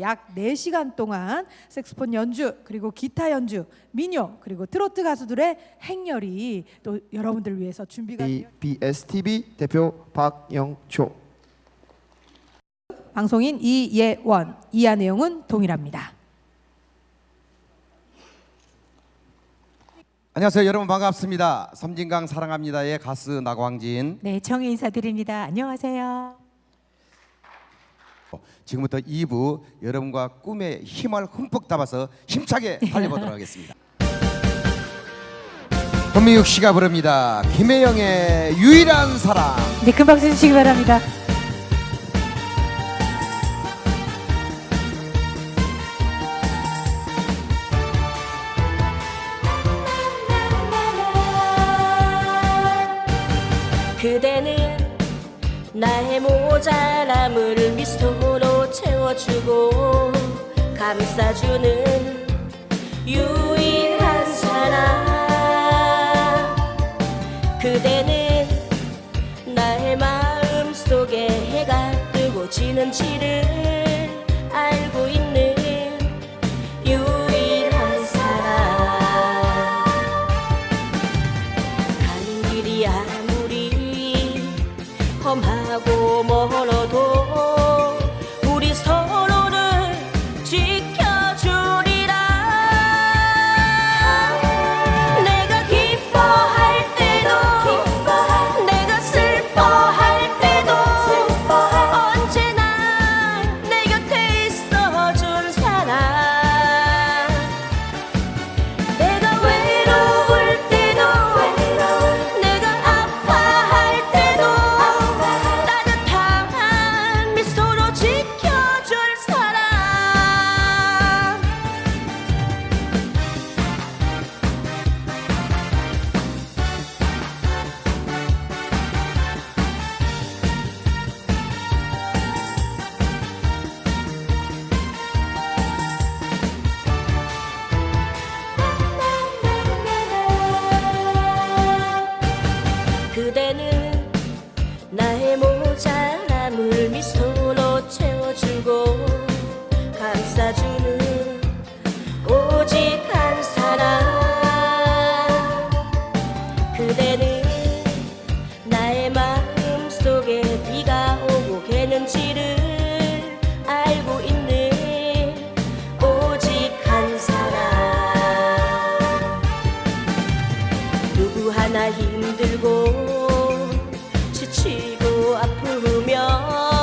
약 4시간 동안 색스폰 연주 그리고 기타 연주, 민요 그리고 트로트 가수들의 행렬이 또 여러분들 위해서 준비가 되어 ABS-TV 대표 박영초 방송인 이예원 이하 내용은 동일합니다. 안녕하세요 여러분 반갑습니다 섬진강 사랑합니다의 가수 나광진 네, 정혜 인사드립니다. 안녕하세요. 지금부터 2부 여러분과 꿈의 힘을 흠뻑 담아서 힘차게 달려보도록 하겠습니다. 현미육 씨가 부릅니다. 김혜영의 유일한 사랑. 네, 큰 박수 주시기 바랍니다. 그대는 나의 모자람을 미소로 채워주고 감싸주는 유일한 사람. 그대는 나의 마음 속에 해가 뜨고 지는지를 험하고 멀어 힘들고 지치고 아프면